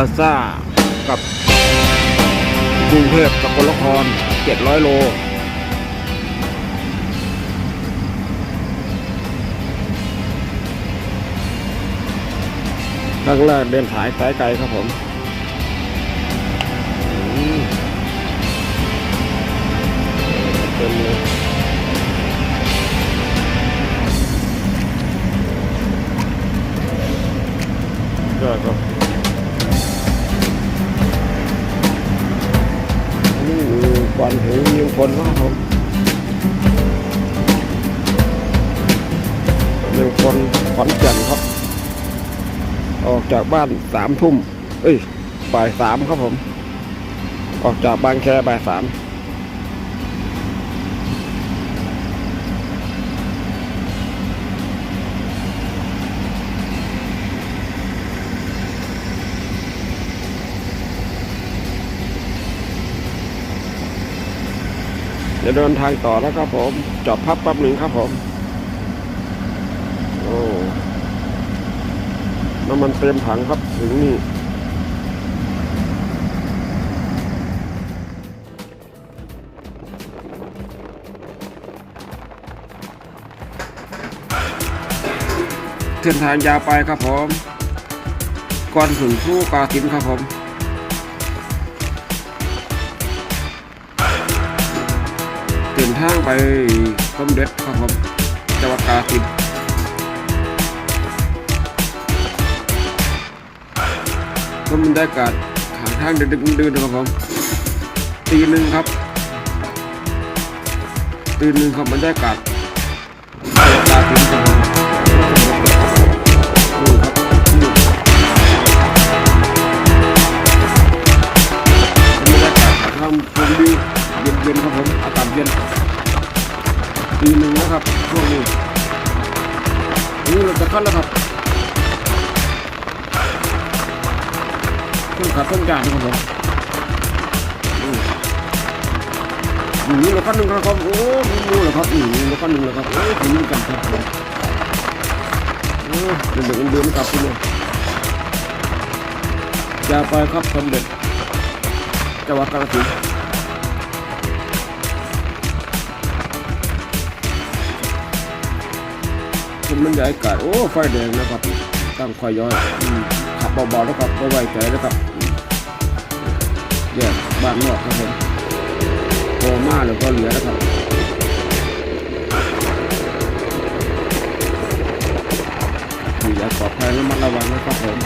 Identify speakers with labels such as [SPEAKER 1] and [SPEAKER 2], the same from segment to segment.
[SPEAKER 1] พาซ่ากับกรุงเทพสกลนคร 700 โล ครั้งแรกเดินสายสายไกลครับผมเต็มเลยก็ครับ คนมากครับหนึ่งคนขอนแก่นครับ ออกจากบ้านสามทุ่มเอ้ยบ่ายสามครับผม ออกจากบางแคบ่ายสาม จะเดินทางต่อแล้วครับผมจอดพักแป๊บหนึ่งครับผม โอ้น้ำมันเต็มถังครับถึงนี่เส้นทางยาวไปครับผมก่อนถึงสู้กาสินครับผม เดินทางไปสมเด็จครับผมจังหวัดกาฬสินธุ์ก็บรรยากาศทางทางเดินๆเดินๆครับผมตีหนึ่งครับตีหนึ่งครับบรรยากาศบรรยากาศถึงครับผมนี่ครับนี่บรรยากาศทางชมวิวเย็นครับผมอากาศเย็นตีหนึ่งนะครับช่วงนี้นี่เราจะขั้นแล้วครับเครื่องขัดเครื่องยางนะครับผมนี่เราขั้นหนึ่งครับโอ้มีมูเหรอครับนี่เราขั้นหนึ่งเหรอครับโอ้ถึงกันครับผมโอ้เดินเดินเดินกลับไปเลยอย่าไปครับสำเร็จจังหวัดกาฬสินธุ์ เป็นบรรยากาศโอ้ไฟแดงนะครับตั้งไฟย้อยอืมขับเบาๆนะครับไม่ไว้ใจนะครับอืมแยกบ้านนอกครับผมโคม่าแล้วก็เหลือนะครับอย่าปลอดภัยระมัดระวังนะครับผม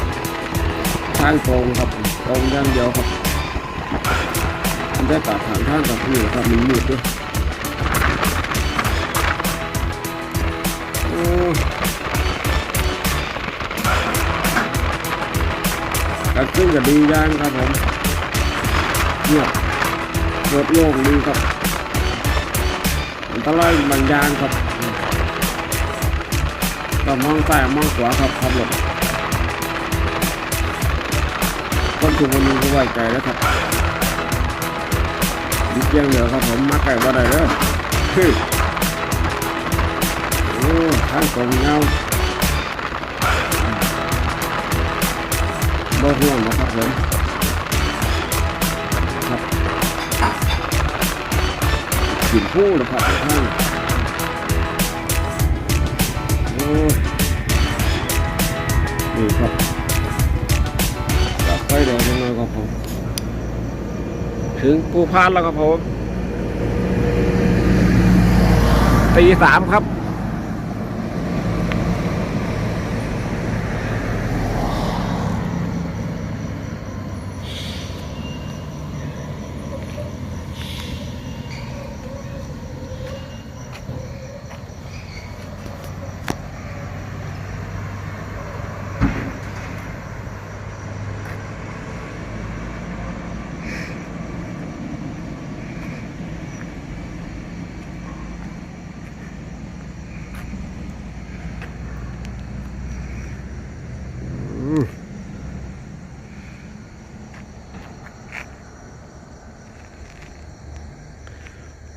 [SPEAKER 1] ทางตรงครับตรงย่างเดียวครับบรรยากาศทางทางกับนี่ครับมันมืดด้วย การขึ้นก็ดีอย่างครับผมเงียเปิดโล่งดีครับอันตรายบางอย่างครับต้องมองซ้ายมองขวาครับขับรถคนทุกคนมีก็ไว้ใจแล้วครับมีเพียงเดียวครับผมมาไก่ว่าได้เลยคือ อ้ทางตรงเงาบ่ห่วงนะครับผมครับกลิ่นผู้นะครับท่านโอ้นี่ครับจับไฟแดงยังไงครับผมถึงภูพานแล้วครับผมตีสามครับ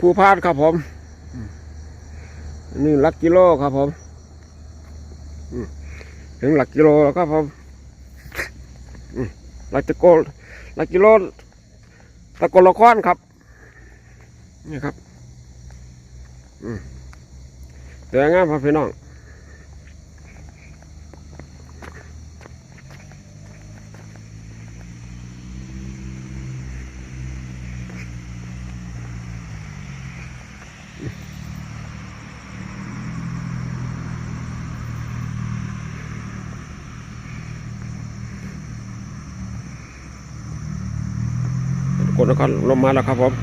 [SPEAKER 1] ภูพานครับผมนี่หลักกิโลครับผมถึงหลักกิโลแล้วครับผมหลักตะโกหลักกิโลตะโกละครครับ นี่ครับเดี๋ยวยงามครับพี่น้อง กดนครลงมาแล้วครับผม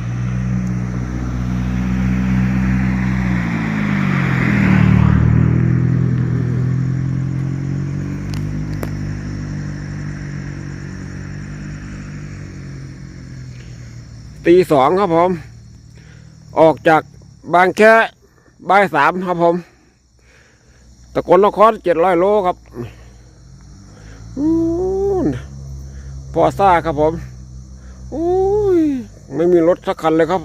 [SPEAKER 1] ตีสองครับผม ออกจากบางแค่บ่ายสามครับผม ตะกนนครเจ็ดร้อยโลครับพอซ่าครับผมโอ้ ไม่มีรถสักคันเลยครับ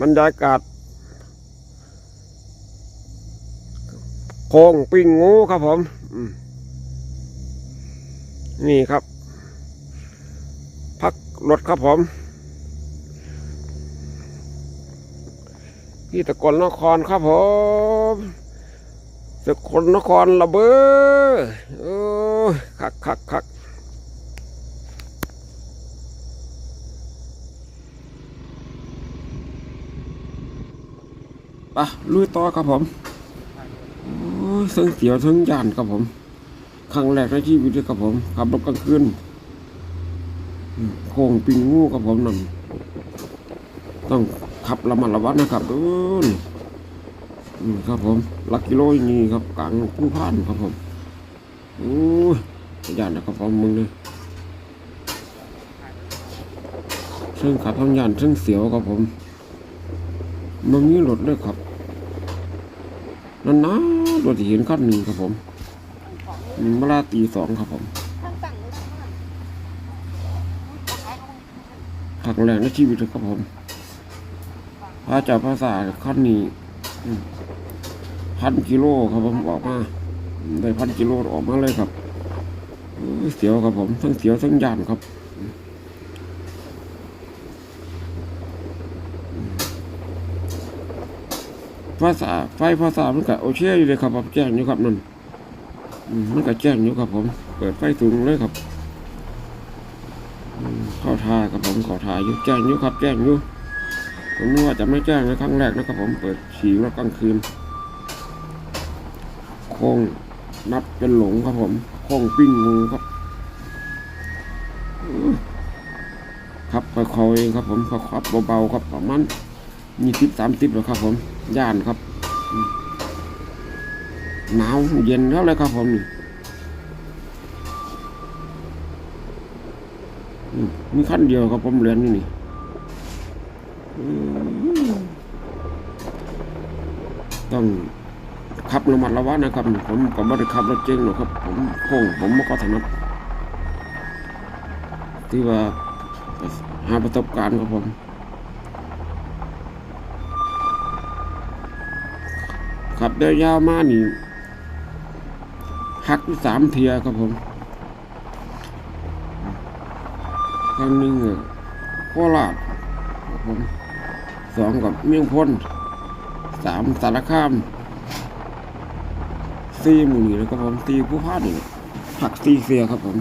[SPEAKER 1] บรรยากาศโค้งปิ้งงูครับผม นี่ครับ พักรถครับผม ที่ตะกลนครครับผมตะกลนครระเบ้อโอ้คักคักคัก ปลุยต่อครับผมโอ้ยเสียงเสียวเสียงยานครับผม ครั้งแรกในชีวิตเลยครับผมขับรถกลางคืนอืมโค้งปิงงูครับผมนั่นต้องขับระมัดระวังนะครับดูนี่ครับผมลักกิโลอย่างนี้ครับกลางผู้พานครับผมโอ้ยยานนะครับผมมึงเลยซึ่งขับทั้งยานซึ่งเสียวครับผม มันมีรถเลยครับนั่นนะรถที่เห็นคันหนึ่งครับผมมเวลาตีสองครับผมครั้งแรกในชีวิตเลยครับผมพระเจ้าภาษาคันนี้พันกิโลครับผมออกมาได้พันกิโลออกมาเลยครับเสียวครับผมทั้งเสียวทั้งยานครับ ภาษาไฟภาษามันก็โอเคอยู่เลยครับผมแจ้งอยู่ครับนั่นมันก็แจ้งอยู่ครับผม เปิดไฟสูงเลยครับเข้าทาครับผมข้าทาอยู่แจ้งอยู่ครับแจ้งอยู่ผมนึกว่าจะไม่แจ้งในครั้งแรกนะครับผมเปิดฉี่รถกลางคืนโค้งนับเป็นหลงครับผมโค้งปิ้งงูครับครับค่อยๆเองครับผมขับเบาๆครับประมาณ ยี่สิบสามสิบแล้วครับ ผมย่านครับหนาวเย็นเท่าไรครับผมนี่มีขั้นเดียวครับผมเรียนนี่นี่ต้องขับระมัดระวังนะครับ ผมผมไม่ได้ขับรถเจ๊งหรอกครับ ผมโค้งผมไม่ก็ถนัดที่ว่าหาประสบการณ์ครับผม ขับได้ยาวมากนี่หักสามเทียครับผมครั้งหนึ่งอะโคราชครับผมสองกับเมียงพลสามสารคามสี่หมู่นี่แล้วครับผมสี่ผู้พาดนี่หักสี่เสียครับผม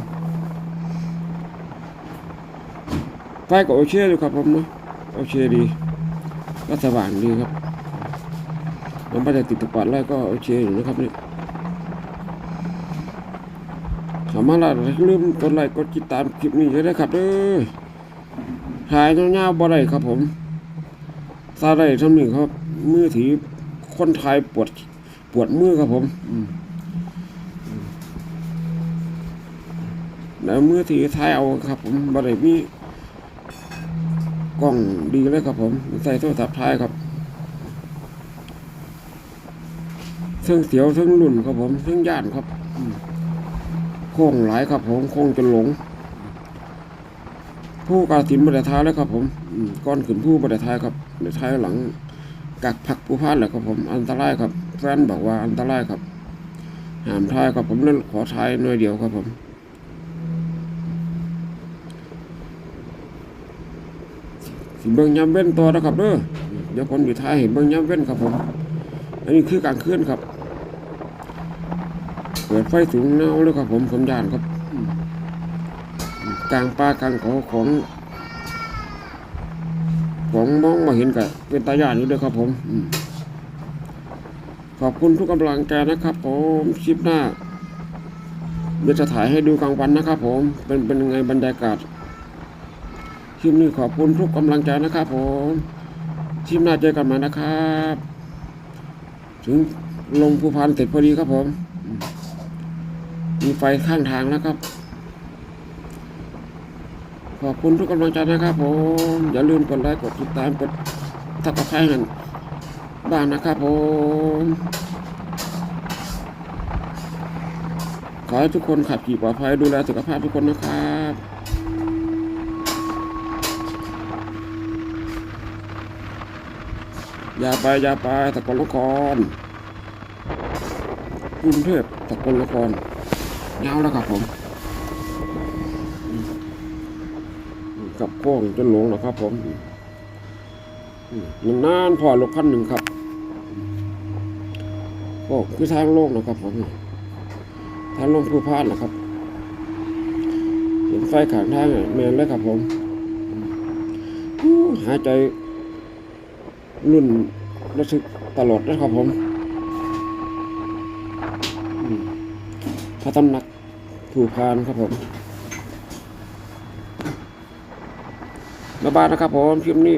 [SPEAKER 1] ไปก็โอเคอยู่ครับผมเนาะโอเคดีก็สว่างดีครับ มันไม่ได้ติดตะปัดแล้วก็โอเคอยู่นะครับนี่สามารถละลืมกดไลค์กดติดตามคลิปนี้เลยนะครับเด้อถ่ายเงาๆบ่ได้ครับผมซาได้ทำนี่ครับ มือถือคนไทยปวดปวดมือครับผมอืมแล้วมือถือถ่ายเอาครับ ผมบ่ได้มีกล้องดีเลยครับผม ใส่โทรศัพท์ถ่ายครับ ทั้งเสียวทั้งรุ่นครับผมทั้งย่านครับโค้งหลายครับผมโค้งจนหลง ผู้กาสินบรรท้ายแล้วครับผมก้อนขืนผู้บรรท้ายครับบรรท้ายหลังกักผักผู้พานแหละครับผมอันตรายครับ แฟนบอกว่าอันตรายครับห้ามทายครับผมเล่นขอทายหน่อยเดียวครับผมสิเบิ้งย้ำเว้นต่อนะครับเด้อเดี๋ยวคนอยู่ท้ายเห็นเบิ้งย้ำเว้นครับผม อันนี้คือการเคลื่อนครับ เปิดไฟสูงเงาเลยครับผมผมยานครับกลางป่ากลางเขาของ ของมองมาเห็นกับเป็นตาย่านอยู่ด้วยครับผมขอบคุณทุกกำลังใจนะครับผมคลิปหน้าเดี๋ยวจะถ่ายให้ดูกลางวันนะครับ ผมเป็นเป็นยังไงบรรยากาศคลิปนี้ขอบคุณทุกกำลังใจนะครับ ผมคลิปหน้าเจอกันใหม่นะครับ ถึงลงภูพานเสร็จพอดีครับผม มีไฟข้างทางแล้วครับ ขอบคุณทุกกำลังใจนะครับผม อย่าลืมกดไลค์กดติดตามกดทักทายกันบ้างนะครับผม ขอให้ทุกคนขับขี่ปลอดภัยดูแลสุขภาพทุกคนนะครับอย่าไปอย่าไปตะกนลนครกรุงเทพตะกนลนคราวแล้วครับผมกับโค้งจนหลงนะครับ ผมนานๆพอรถคันหนึ่งครับโอ้คือทางโล่งนะครับผมทางโลงผู้พานนะครับ เห็นไฟขางทางอะแมนเลยครับผมหายใจรุ่นระทึกตลอดนะครับผมอืม พระตำหนักผู้พานครับผมบ๊ายบายนะครับผมคลิปนี้